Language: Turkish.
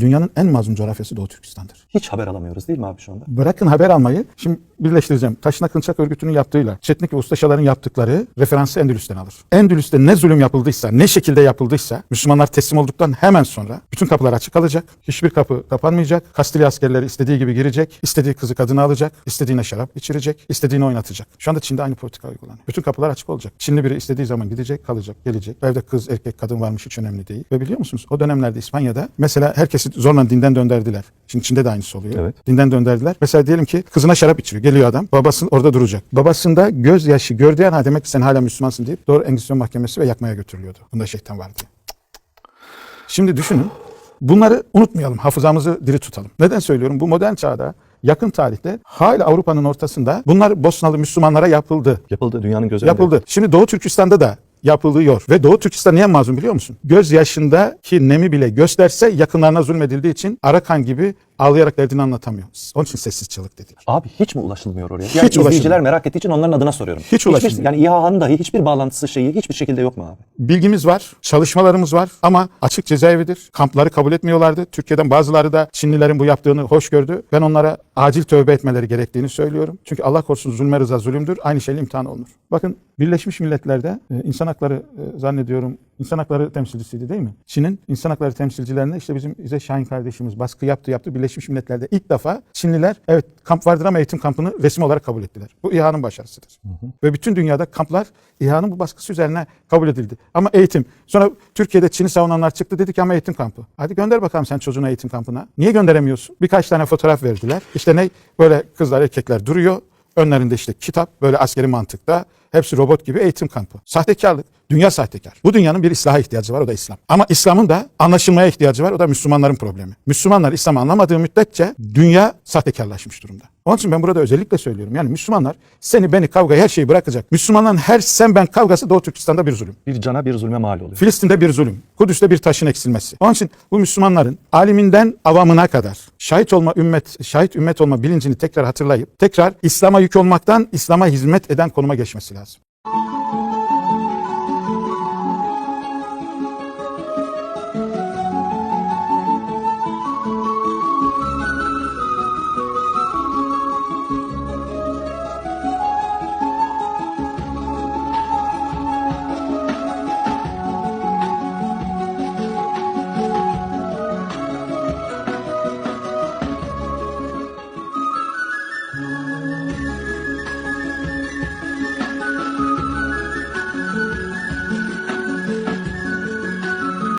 Dünyanın en mazlum coğrafyası Doğu Türkistan'dır. Hiç haber alamıyoruz değil mi abi şu anda? Bırakın haber almayı, şimdi birleştireceğim. Taşnak Kınçak örgütünün yaptığıyla, Çetnik ve Ustaşaların yaptıkları referansı Endülüs'ten alır. Endülüs'te ne zulüm yapıldıysa, ne şekilde yapıldıysa, Müslümanlar teslim olduktan hemen sonra bütün kapılar açık kalacak. Hiçbir kapı kapanmayacak. Kastilya askerleri istediği gibi girecek. istediği kızı kadını alacak. istediğine şarap içirecek. istediğini oynatacak. Şu anda Çin'de aynı politika uygulanıyor. Bütün kapılar açık olacak. Çinli biri istediği zaman gidecek, kalacak, gelecek. Evde kız, erkek, kadın varmış hiç önemli değil. Ve biliyor musunuz o dönemlerde İspanya'da mesela herkesi zorla dinden döndürdüler. Şimdi Çin'de de aynısı oluyor. Evet. Dinden döndürdüler. Mesela diyelim ki kızına şarap içiriyor. Geliyor adam. Babası orada duracak. Babasında gözyaşı gördüğü an ha demek ki sen hala Müslümansın deyip doğru Engizisyon mahkemesi ve yakmaya götürülüyordu. Bunda şeytan var diye. Şimdi düşünün. Bunları unutmayalım. Hafızamızı diri tutalım. Neden söylüyorum? Bu modern çağda yakın tarihte hala Avrupa'nın ortasında bunlar Bosnalı Müslümanlara yapıldı. Yapıldı dünyanın göz önünde. Yapıldı. Şimdi Doğu Türkistan'da da yapılıyor. Ve Doğu Türkistan niye mazlum biliyor musun? Göz yaşındaki nemi bile gösterse yakınlarına zulmedildiği için Arakan gibi ağlayarak derdini anlatamıyor. Onun için sessiz çığlık dediler. Abi hiç mi ulaşılmıyor oraya? Hiç Yani izleyiciler ulaşılmıyor. merak ettiği için onların adına soruyorum. Hiç ulaşılmıyor. Hiçbir, yani İHA'nın dahi hiçbir bağlantısı şeyi hiçbir şekilde yok mu abi? Bilgimiz var, çalışmalarımız var ama açık cezaevidir. Kampları kabul etmiyorlardı. Türkiye'den bazıları da Çinlilerin bu yaptığını hoş gördü. Ben onlara acil tövbe etmeleri gerektiğini söylüyorum. Çünkü Allah korusun zulme rıza zulümdür. Aynı şeyle imtihan olunur. Bakın Birleşmiş Milletler'de e, insan hakları e, zannediyorum insan hakları temsilcisiydi değil mi? Çin'in insan hakları temsilcilerine işte bizim İzzet Şahin kardeşimiz baskı yaptı yaptı. Birleşmiş Milletler'de ilk defa Çinliler evet kamp vardır ama eğitim kampını resmi olarak kabul ettiler. Bu İHA'nın başarısıdır. Ve bütün dünyada kamplar İHA'nın bu baskısı üzerine kabul edildi. Ama eğitim. Sonra Türkiye'de Çin'i savunanlar çıktı dedi ki ama eğitim kampı. Hadi gönder bakalım sen çocuğunu eğitim kampına. Niye gönderemiyorsun? Birkaç tane fotoğraf verdiler. İşte ne? Böyle kızlar erkekler duruyor. Önlerinde işte kitap böyle askeri mantıkta. Hepsi robot gibi eğitim kampı. Sahtekarlık. Dünya sahtekar. Bu dünyanın bir islaha ihtiyacı var o da İslam. Ama İslam'ın da anlaşılmaya ihtiyacı var o da Müslümanların problemi. Müslümanlar İslam'ı anlamadığı müddetçe dünya sahtekarlaşmış durumda. Onun için ben burada özellikle söylüyorum. Yani Müslümanlar seni beni kavgayı her şeyi bırakacak. Müslümanların her sen ben kavgası Doğu Türkistan'da bir zulüm. Bir cana bir zulme mal oluyor. Filistin'de bir zulüm, Kudüs'te bir taşın eksilmesi. Onun için bu Müslümanların aliminden avamına kadar şahit olma ümmet, şahit ümmet olma bilincini tekrar hatırlayıp tekrar İslam'a yük olmaktan İslam'a hizmet eden konuma geçmesi lazım.